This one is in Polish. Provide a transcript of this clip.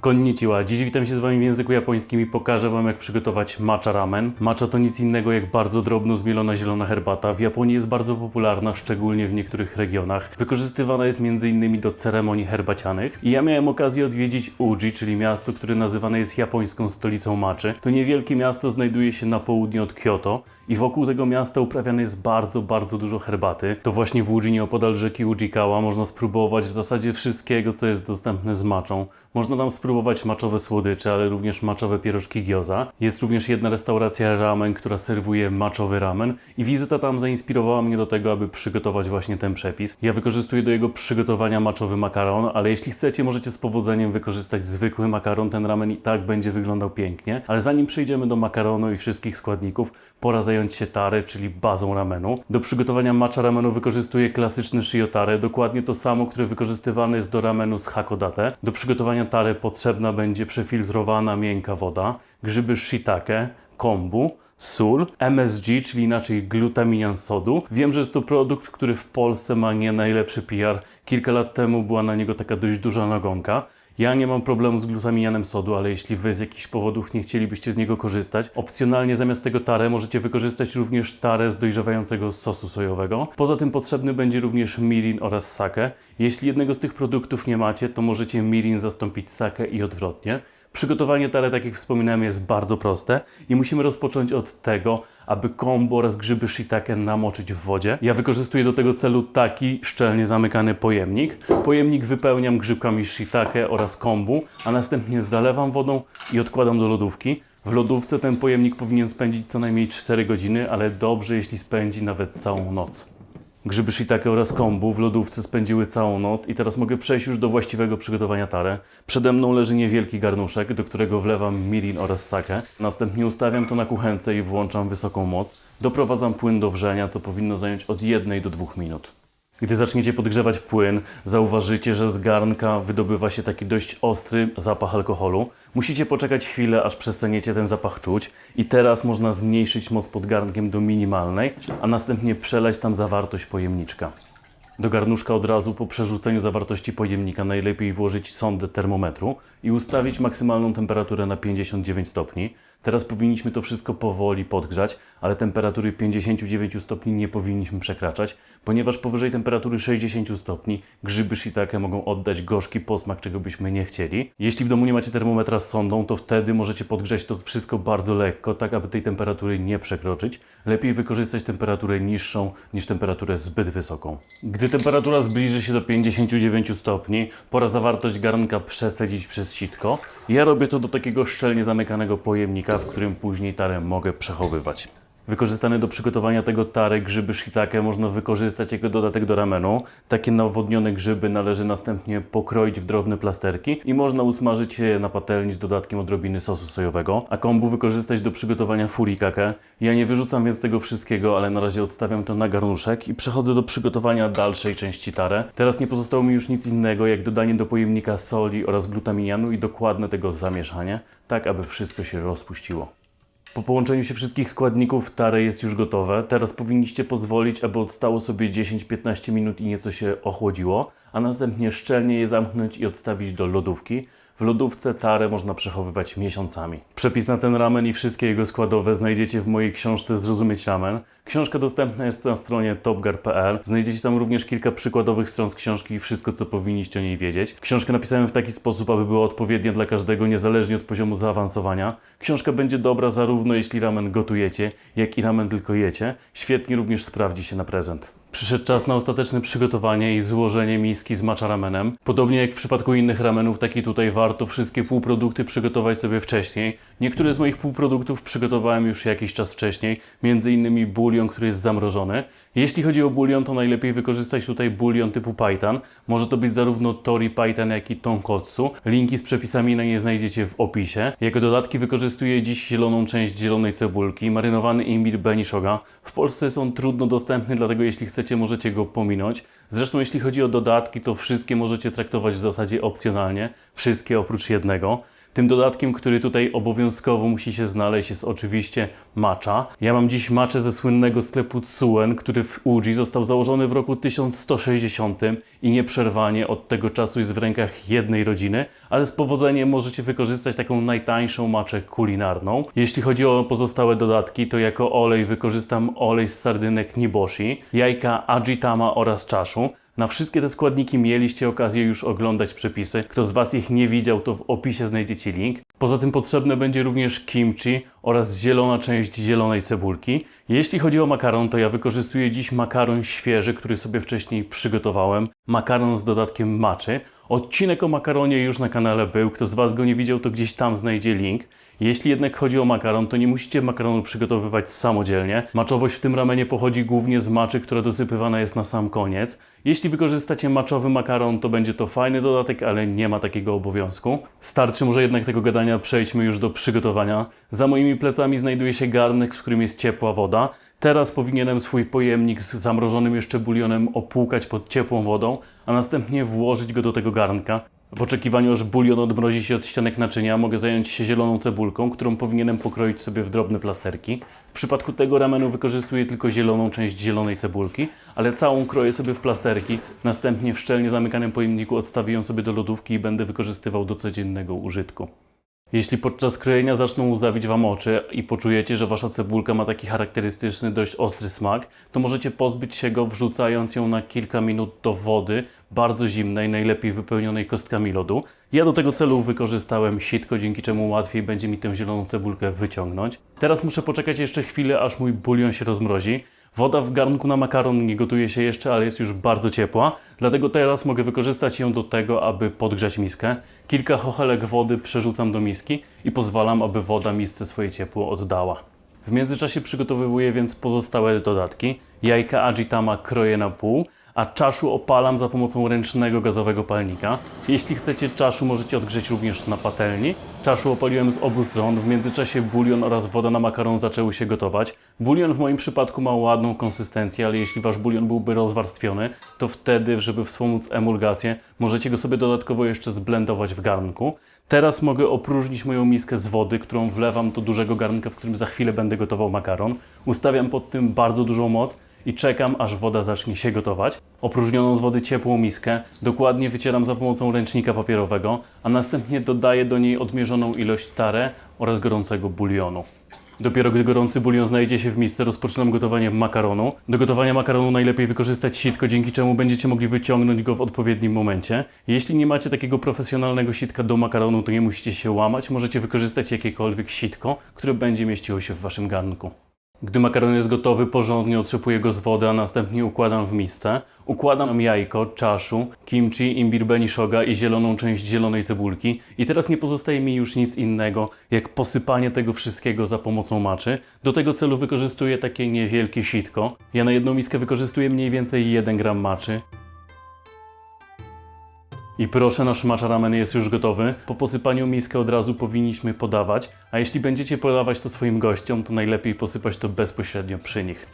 Konnichiwa, dziś witam się z Wami w języku japońskim i pokażę Wam jak przygotować matcha ramen. Matcha to nic innego jak bardzo drobno zmielona zielona herbata. W Japonii jest bardzo popularna, szczególnie w niektórych regionach. Wykorzystywana jest m.in. do ceremonii herbacianych. I ja miałem okazję odwiedzić Uji, czyli miasto, które nazywane jest japońską stolicą matchy. To niewielkie miasto znajduje się na południe od Kyoto i wokół tego miasta uprawiane jest bardzo, bardzo dużo herbaty. To właśnie w Uji, nieopodal rzeki Ujikawa, można spróbować w zasadzie wszystkiego, co jest dostępne z maczą. Można tam spróbować maczowe słodycze, ale również maczowe pierożki gyoza. Jest również jedna restauracja ramen, która serwuje maczowy ramen i wizyta tam zainspirowała mnie do tego, aby przygotować właśnie ten przepis. Ja wykorzystuję do jego przygotowania maczowy makaron, ale jeśli chcecie, możecie z powodzeniem wykorzystać zwykły makaron. Ten ramen i tak będzie wyglądał pięknie. Ale zanim przejdziemy do makaronu i wszystkich składników, pora zająć się tare, czyli bazą ramenu. Do przygotowania matcha ramenu wykorzystuję klasyczny shiotare, dokładnie to samo, które wykorzystywane jest do ramenu z hakodate. Do przygotowania tare potrzebna będzie przefiltrowana miękka woda, grzyby shiitake, kombu, sól, MSG, czyli inaczej glutaminian sodu. Wiem, że jest to produkt, który w Polsce ma nie najlepszy PR. Kilka lat temu była na niego taka dość duża nagonka. Ja nie mam problemu z glutaminianem sodu, ale jeśli Wy z jakichś powodów nie chcielibyście z niego korzystać, opcjonalnie zamiast tego tarę możecie wykorzystać również tarę z dojrzewającego sosu sojowego. Poza tym potrzebny będzie również mirin oraz sake. Jeśli jednego z tych produktów nie macie, to możecie mirin zastąpić sake i odwrotnie. Przygotowanie tare, tak jak wspominałem, jest bardzo proste i musimy rozpocząć od tego, aby kombo oraz grzyby shiitake namoczyć w wodzie. Ja wykorzystuję do tego celu taki szczelnie zamykany pojemnik. Pojemnik wypełniam grzybkami shiitake oraz kombu, a następnie zalewam wodą i odkładam do lodówki. W lodówce ten pojemnik powinien spędzić co najmniej 4 godziny, ale dobrze jeśli spędzi nawet całą noc. Grzyby shiitake oraz kombu w lodówce spędziły całą noc i teraz mogę przejść już do właściwego przygotowania tare. Przede mną leży niewielki garnuszek, do którego wlewam mirin oraz sake. Następnie ustawiam to na kuchence i włączam wysoką moc. Doprowadzam płyn do wrzenia, co powinno zająć od 1 do 2 minut. Gdy zaczniecie podgrzewać płyn, zauważycie, że z garnka wydobywa się taki dość ostry zapach alkoholu. Musicie poczekać chwilę, aż przestaniecie ten zapach czuć i teraz można zmniejszyć moc pod garnkiem do minimalnej, a następnie przelać tam zawartość pojemniczka. Do garnuszka od razu po przerzuceniu zawartości pojemnika najlepiej włożyć sondę termometru i ustawić maksymalną temperaturę na 59 stopni. Teraz powinniśmy to wszystko powoli podgrzać, ale temperatury 59 stopni nie powinniśmy przekraczać, ponieważ powyżej temperatury 60 stopni grzyby shiitake mogą oddać gorzki posmak, czego byśmy nie chcieli. Jeśli w domu nie macie termometra z sondą, to wtedy możecie podgrzać to wszystko bardzo lekko, tak aby tej temperatury nie przekroczyć. Lepiej wykorzystać temperaturę niższą niż temperaturę zbyt wysoką. Gdy temperatura zbliży się do 59 stopni, pora zawartość garnka przecedzić przez sitko. Ja robię to do takiego szczelnie zamykanego pojemnika, w którym później tarę mogę przechowywać. Wykorzystane do przygotowania tego tare grzyby shiitake można wykorzystać jako dodatek do ramenu. Takie nawodnione grzyby należy następnie pokroić w drobne plasterki i można usmażyć je na patelni z dodatkiem odrobiny sosu sojowego, a kombu wykorzystać do przygotowania furikake. Ja nie wyrzucam więc tego wszystkiego, ale na razie odstawiam to na garnuszek i przechodzę do przygotowania dalszej części tare. Teraz nie pozostało mi już nic innego jak dodanie do pojemnika soli oraz glutaminianu i dokładne tego zamieszanie, tak aby wszystko się rozpuściło. Po połączeniu się wszystkich składników tare jest już gotowe. Teraz powinniście pozwolić, aby odstało sobie 10-15 minut i nieco się ochłodziło, a następnie szczelnie je zamknąć i odstawić do lodówki. W lodówce tarę można przechowywać miesiącami. Przepis na ten ramen i wszystkie jego składowe znajdziecie w mojej książce Zrozumieć Ramen. Książka dostępna jest na stronie topgar.pl. Znajdziecie tam również kilka przykładowych stron z książki i wszystko, co powinniście o niej wiedzieć. Książkę napisałem w taki sposób, aby była odpowiednia dla każdego, niezależnie od poziomu zaawansowania. Książka będzie dobra zarówno jeśli ramen gotujecie, jak i ramen tylko jecie. Świetnie również sprawdzi się na prezent. Przyszedł czas na ostateczne przygotowanie i złożenie miski z matcha ramenem. Podobnie jak w przypadku innych ramenów, tak i tutaj warto wszystkie półprodukty przygotować sobie wcześniej. Niektóre z moich półproduktów przygotowałem już jakiś czas wcześniej, między innymi bulion, który jest zamrożony. Jeśli chodzi o bulion, to najlepiej wykorzystać tutaj bulion typu paitan. Może to być zarówno tori paitan, jak i tonkotsu. Linki z przepisami na nie znajdziecie w opisie. Jako dodatki wykorzystuję dziś zieloną część zielonej cebulki, marynowany imbir benishoga. W Polsce jest on trudno dostępny, dlatego jeśli chcecie, możecie go pominąć. Zresztą jeśli chodzi o dodatki, to wszystkie możecie traktować w zasadzie opcjonalnie. Wszystkie oprócz jednego. Tym dodatkiem, który tutaj obowiązkowo musi się znaleźć jest oczywiście matcha. Ja mam dziś matchę ze słynnego sklepu Tsuen, który w Uji został założony w roku 1160 i nieprzerwanie od tego czasu jest w rękach jednej rodziny, ale z powodzeniem możecie wykorzystać taką najtańszą maczę kulinarną. Jeśli chodzi o pozostałe dodatki, to jako olej wykorzystam olej z sardynek Niboshi, jajka Ajitama oraz czaszu. Na wszystkie te składniki mieliście okazję już oglądać przepisy. Kto z Was ich nie widział, to w opisie znajdziecie link. Poza tym potrzebne będzie również kimchi oraz zielona część zielonej cebulki. Jeśli chodzi o makaron, to ja wykorzystuję dziś makaron świeży, który sobie wcześniej przygotowałem. Makaron z dodatkiem maczy. Odcinek o makaronie już na kanale był. Kto z Was go nie widział, to gdzieś tam znajdzie link. Jeśli jednak chodzi o makaron, to nie musicie makaronu przygotowywać samodzielnie. Maczowość w tym ramenie pochodzi głównie z maczy, która dosypywana jest na sam koniec. Jeśli wykorzystacie maczowy makaron, to będzie to fajny dodatek, ale nie ma takiego obowiązku. Starczy może jednak tego gadania, przejdźmy już do przygotowania. Za moimi plecami znajduje się garnek, w którym jest ciepła woda. Teraz powinienem swój pojemnik z zamrożonym jeszcze bulionem opłukać pod ciepłą wodą, a następnie włożyć go do tego garnka. W oczekiwaniu, aż bulion odmrozi się od ścianek naczynia, mogę zająć się zieloną cebulką, którą powinienem pokroić sobie w drobne plasterki. W przypadku tego ramenu wykorzystuję tylko zieloną część zielonej cebulki, ale całą kroję sobie w plasterki. Następnie w szczelnie zamykanym pojemniku odstawię ją sobie do lodówki i będę wykorzystywał do codziennego użytku. Jeśli podczas krojenia zaczną łzawić Wam oczy i poczujecie, że Wasza cebulka ma taki charakterystyczny, dość ostry smak, to możecie pozbyć się go wrzucając ją na kilka minut do wody, bardzo zimnej, najlepiej wypełnionej kostkami lodu. Ja do tego celu wykorzystałem sitko, dzięki czemu łatwiej będzie mi tę zieloną cebulkę wyciągnąć. Teraz muszę poczekać jeszcze chwilę, aż mój bulion się rozmrozi. Woda w garnku na makaron nie gotuje się jeszcze, ale jest już bardzo ciepła, dlatego teraz mogę wykorzystać ją do tego, aby podgrzać miskę. Kilka chochelek wody przerzucam do miski i pozwalam, aby woda misce swoje ciepło oddała. W międzyczasie przygotowuję więc pozostałe dodatki. Jajka Ajitama kroję na pół, a czaszu opalam za pomocą ręcznego gazowego palnika. Jeśli chcecie czaszu, możecie odgrzeć również na patelni. Czaszu opaliłem z obu stron, w międzyczasie bulion oraz woda na makaron zaczęły się gotować. Bulion w moim przypadku ma ładną konsystencję, ale jeśli wasz bulion byłby rozwarstwiony, to wtedy, żeby wspomóc emulgację, możecie go sobie dodatkowo jeszcze zblendować w garnku. Teraz mogę opróżnić moją miskę z wody, którą wlewam do dużego garnka, w którym za chwilę będę gotował makaron. Ustawiam pod tym bardzo dużą moc i czekam, aż woda zacznie się gotować. Opróżnioną z wody ciepłą miskę dokładnie wycieram za pomocą ręcznika papierowego, a następnie dodaję do niej odmierzoną ilość tare oraz gorącego bulionu. Dopiero gdy gorący bulion znajdzie się w misce, rozpoczynam gotowanie makaronu. Do gotowania makaronu najlepiej wykorzystać sitko, dzięki czemu będziecie mogli wyciągnąć go w odpowiednim momencie. Jeśli nie macie takiego profesjonalnego sitka do makaronu, to nie musicie się łamać. Możecie wykorzystać jakiekolwiek sitko, które będzie mieściło się w waszym garnku. Gdy makaron jest gotowy, porządnie otrzepuję go z wody, a następnie układam w misce. Układam jajko, czaszu, kimchi, imbir benishoga i zieloną część zielonej cebulki. I teraz nie pozostaje mi już nic innego, jak posypanie tego wszystkiego za pomocą maczy. Do tego celu wykorzystuję takie niewielkie sitko. Ja na jedną miskę wykorzystuję mniej więcej 1 gram maczy. I proszę, nasz matcha ramen jest już gotowy. Po posypaniu miskę od razu powinniśmy podawać, a jeśli będziecie podawać to swoim gościom, to najlepiej posypać to bezpośrednio przy nich.